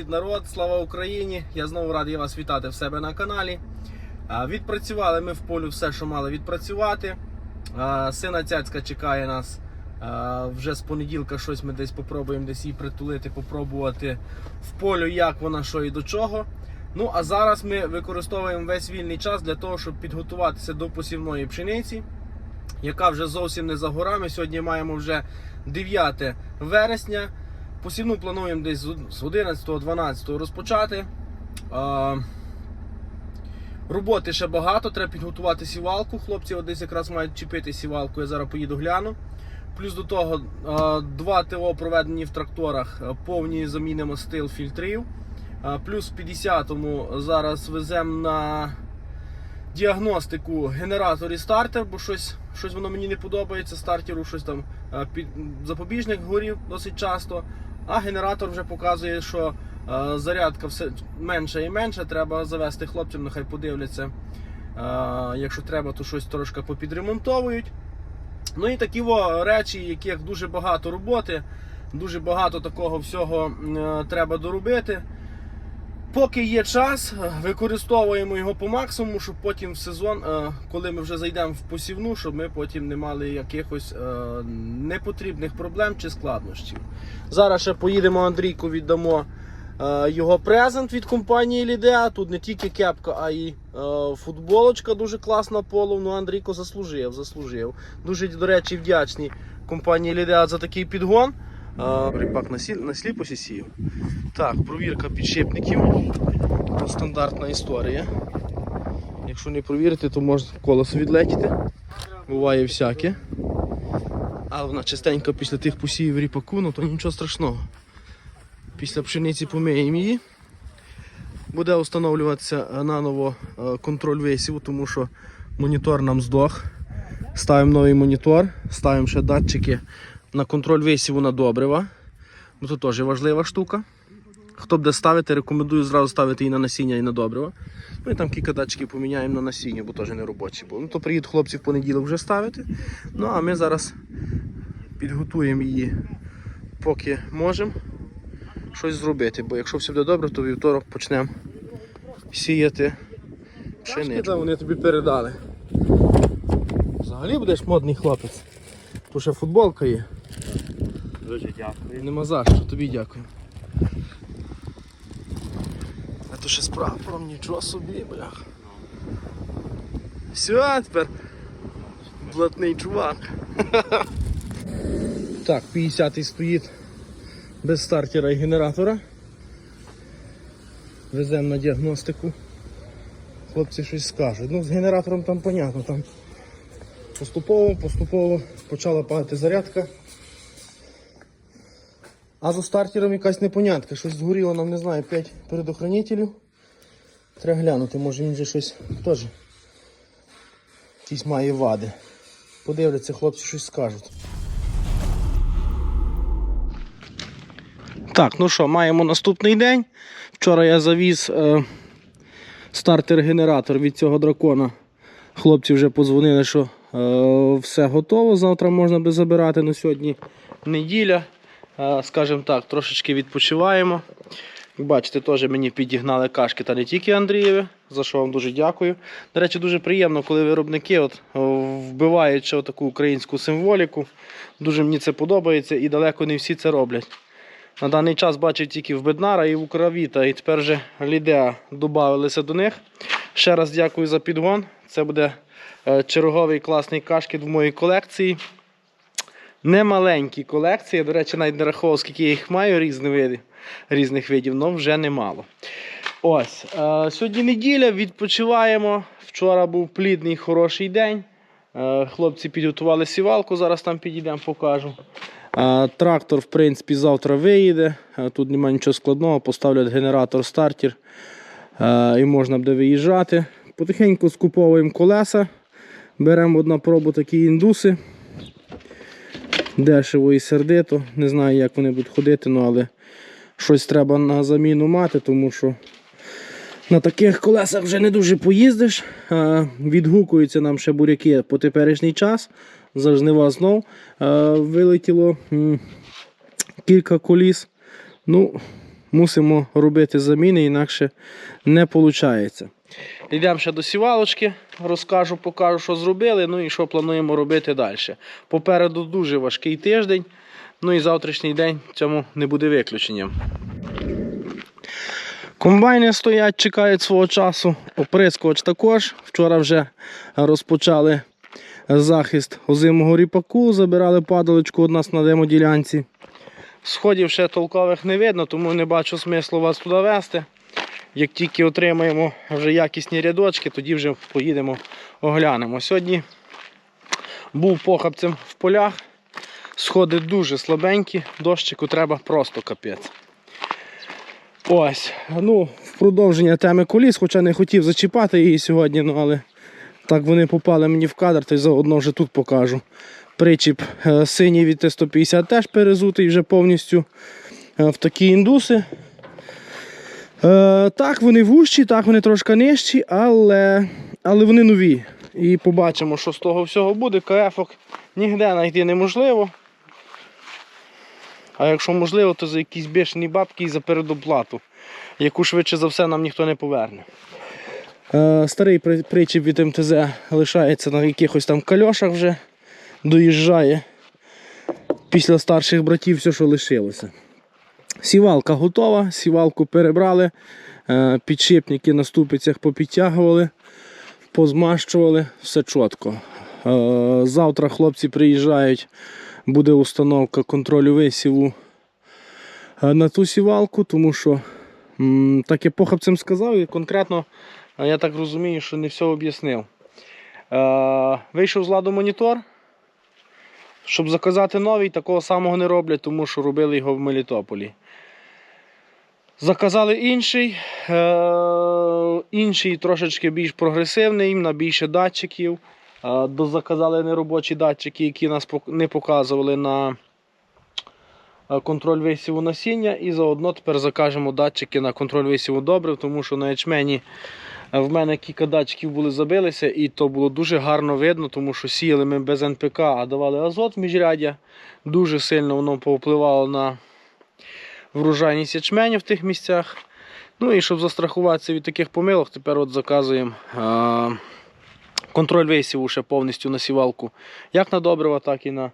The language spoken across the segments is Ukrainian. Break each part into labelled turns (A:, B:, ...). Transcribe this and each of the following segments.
A: Привіт, народ! Слава Україні! Я знову радий вас вітати в себе на каналі. Відпрацювали ми в полю все, що мали відпрацювати. Сина цяцька чекає нас вже з понеділка. Щось ми десь попробуємо десь її притулити, попробувати в полю, як вона, що і до чого. Ну а зараз ми використовуємо весь вільний час для того, щоб підготуватися до посівної пшениці, яка вже зовсім не за горами. Сьогодні маємо вже 9 вересня. Посівну плануємо десь з 11-12 розпочати. Роботи ще багато, треба підготувати сівалку. Хлопці десь якраз мають чіпити сівалку, я зараз поїду гляну. Плюс до того два ТО проведені в тракторах, повні заміни мастил фільтрів. Плюс в 50-му зараз веземо на діагностику генератор і стартер, бо щось, щось воно мені не подобається. Стартеру щось там під, запобіжник горів досить часто. А генератор вже показує, що е, зарядка все менше і менше. Треба завести хлопцям, нехай подивляться. Е, якщо треба, то щось трошки попідремонтовують. Ну і такі во, речі, яких дуже багато роботи, дуже багато такого всього е, треба доробити. Поки є час, е, використовуємо його по максимуму, щоб потім в сезон, е, коли ми вже зайдемо в посівну, щоб ми потім не мали якихось е, непотрібних проблем чи складнощів. Зараз ще поїдемо Андрійку, віддамо його презент від компанії Лідеа. Тут не тільки кепка, а й футболочка дуже класна поло. Ну, Андрійко заслужив, заслужив. Дуже, до речі, вдячні компанії Лідеа за такий підгон. Е, Ріпак на, сі... на сліпосі сів. Так, провірка підшипників. Стандартна історія. Якщо не провірити, то можна колесо відлетіти. Буває всяке. Але вона частенько після тих посівів ріпаку, ну то нічого страшного. Після пшениці помиємо її. Буде встановлюватися наново е, контроль висіву, тому що монітор нам здох. Ставимо новий монітор, ставимо ще датчики на контроль висіву на добрива. Бо це теж важлива штука. Хто буде ставити, рекомендую зразу ставити і на насіння, і на добрива. Ми там кілька датчиків поміняємо на насіння, бо теж не робочі були. Ну, то приїдуть хлопці в понеділок вже ставити. Ну а ми зараз підготуємо її, поки можемо щось зробити. Бо якщо все буде добре, то вівторок почнемо сіяти пшеничку. Вони тобі передали. Взагалі будеш модний хлопець. Тут ще футболка є.
B: Дуже дякую.
A: Нема за що, тобі дякую. А то ще з прапором, нічого собі, блях. Все, тепер блатний чувак. Так, 50-й стоїть без стартера і генератора. Веземо на діагностику. Хлопці щось скажуть. Ну, з генератором там понятно, там поступово, поступово почала падати зарядка. А за стартером якась непонятка. Щось згоріло нам, не знаю, 5 передохранителів. Треба глянути, може він же щось теж якісь має вади. Подивляться, хлопці щось скажуть. Так, ну що, маємо наступний день. Вчора я завіз е, стартер-генератор від цього дракона. Хлопці вже подзвонили, що е, все готово. Завтра можна би забирати. Ну, сьогодні неділя. Е, скажімо так, трошечки відпочиваємо. Як бачите, теж мені підігнали кашки та не тільки Андрієві, за що вам дуже дякую. До речі, дуже приємно, коли виробники от, вбивають ще таку українську символіку. Дуже мені це подобається і далеко не всі це роблять. На даний час бачив тільки в Беднара і в Укравіта, і тепер вже Лідеа додавалися до них. Ще раз дякую за підгон. Це буде е, черговий класний кашкет в моїй колекції. Немаленькі колекції. Я, до речі, навіть не рахував, скільки я їх маю різних видів, різних видів, але вже немало. Ось. Е, сьогодні неділя, відпочиваємо. Вчора був плідний, хороший день. Е, хлопці підготували сівалку, зараз там підійдемо, покажу. Е, трактор, в принципі, завтра виїде. Е, тут немає нічого складного, поставлять генератор, стартер е, і можна буде виїжджати. Потихеньку скуповуємо колеса. Беремо одна пробу такі індуси. Дешево і сердито. Не знаю, як вони будуть ходити, ну, але щось треба на заміну мати, тому що на таких колесах вже не дуже поїздиш. Відгукуються нам ще буряки по теперішній час. За жнива знов вилетіло кілька коліс. Ну, мусимо робити заміни, інакше не виходить. Йдемо ще до сівалочки, розкажу, покажу, що зробили, ну і що плануємо робити далі. Попереду дуже важкий тиждень, ну і завтрашній день цьому не буде виключенням. Комбайни стоять, чекають свого часу. Оприскувач також. Вчора вже розпочали захист озимого ріпаку, забирали падалочку у нас на демоділянці. Сходів ще толкових не видно, тому не бачу смислу вас туди вести. Як тільки отримаємо вже якісні рядочки, тоді вже поїдемо оглянемо. Сьогодні був похабцем в полях. Сходи дуже слабенькі, дощику треба просто капець. Ось, ну, в продовження теми коліс, хоча не хотів зачіпати її сьогодні, ну але так вони попали мені в кадр, то й заодно вже тут покажу. Причіп е, синій від Т-150 теж перезутий вже повністю е, в такі індуси. Е, так, вони вужчі, так, вони трошки нижчі, але, але вони нові. І побачимо, що з того всього буде. КФ ніде знайти неможливо. А якщо можливо, то за якісь бешені бабки і за передоплату, яку швидше за все нам ніхто не поверне. Е, старий причіп від МТЗ лишається на якихось там кальошах вже, доїжджає. Після старших братів все, що лишилося. Сівалка готова, сівалку перебрали, е, підшипники на ступицях попідтягували, позмащували, все чітко. Е, Завтра хлопці приїжджають, буде установка контролю висіву е, на ту сівалку, тому що, так я похабцем сказав, і конкретно я так розумію, що не все об'яснив. Вийшов з ладу монітор. Щоб заказати новий, такого самого не роблять, тому що робили його в Мелітополі. Заказали інший, е- інший трошечки більш прогресивний, на більше датчиків. Е- дозаказали неробочі датчики, які нас не показували на е, контроль висіву насіння. І заодно тепер закажемо датчики на контроль висіву добрив, тому що на ячмені в мене кілька датчиків були забилися, і то було дуже гарно видно, тому що сіяли ми без НПК, а давали азот в міжряддя. Дуже сильно воно повпливало на врожайність ячменю в тих місцях. Ну і щоб застрахуватися від таких помилок, тепер от заказуємо контроль висіву ще повністю на сівалку, як на добрива, так і на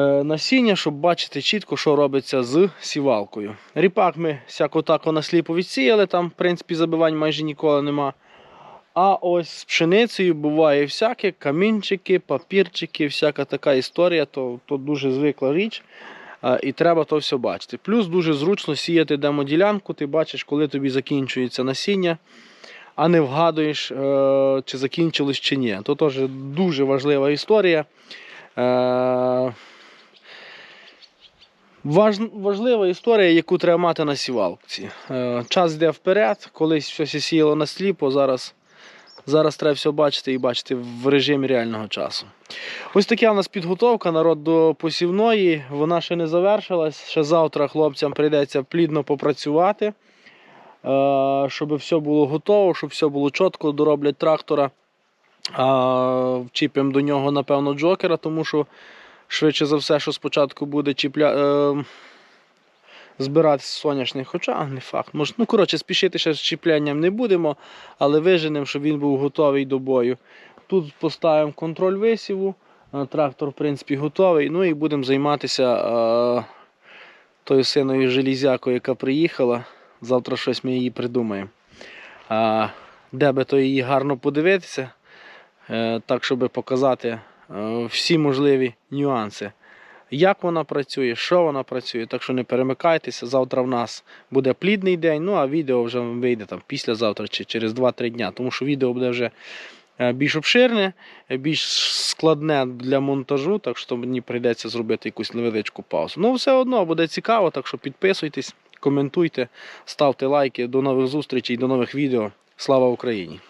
A: насіння, щоб бачити чітко, що робиться з сівалкою. Ріпак ми всяко тако насліпо відсіяли, там, в принципі, забивань майже ніколи нема. А ось з пшеницею буває всяке, камінчики, папірчики, всяка така історія, то, то дуже звикла річ. І треба то все бачити. Плюс дуже зручно сіяти демоділянку, ти бачиш, коли тобі закінчується насіння, а не вгадуєш, е, чи закінчилось чи ні. То теж дуже важлива історія. Важ, важлива історія, яку треба мати на сівалці. Е, час йде вперед, колись щось сіяло на сліпо, зараз, зараз треба все бачити і бачити в режимі реального часу. Ось така у нас підготовка народ до посівної. Вона ще не завершилась. Ще завтра хлопцям прийдеться плідно попрацювати, е, щоб все було готово, щоб все було чітко, дороблять трактора. Вчіпимо до нього, напевно, джокера, тому що швидше за все, що спочатку буде чіпля... е... збирати соняшник, хоча не факт. Може, ну, коротше, спішити ще з чіплянням не будемо, але виженемо, щоб він був готовий до бою. Тут поставимо контроль висіву, е, трактор, в принципі, готовий. Ну і будемо займатися е... тою синою желізякою, яка приїхала. Завтра щось ми її придумаємо. А, де би то її гарно подивитися, е, так, щоб показати е, всі можливі нюанси. Як вона працює, що вона працює, так що не перемикайтеся. Завтра в нас буде плідний день, ну а відео вже вийде там післязавтра чи через 2-3 дня, тому що відео буде вже е, більш обширне, е, більш складне для монтажу, так що мені прийдеться зробити якусь невеличку паузу. Ну, все одно буде цікаво, так що підписуйтесь, коментуйте, ставте лайки. До нових зустрічей, до нових відео. Слава Україні!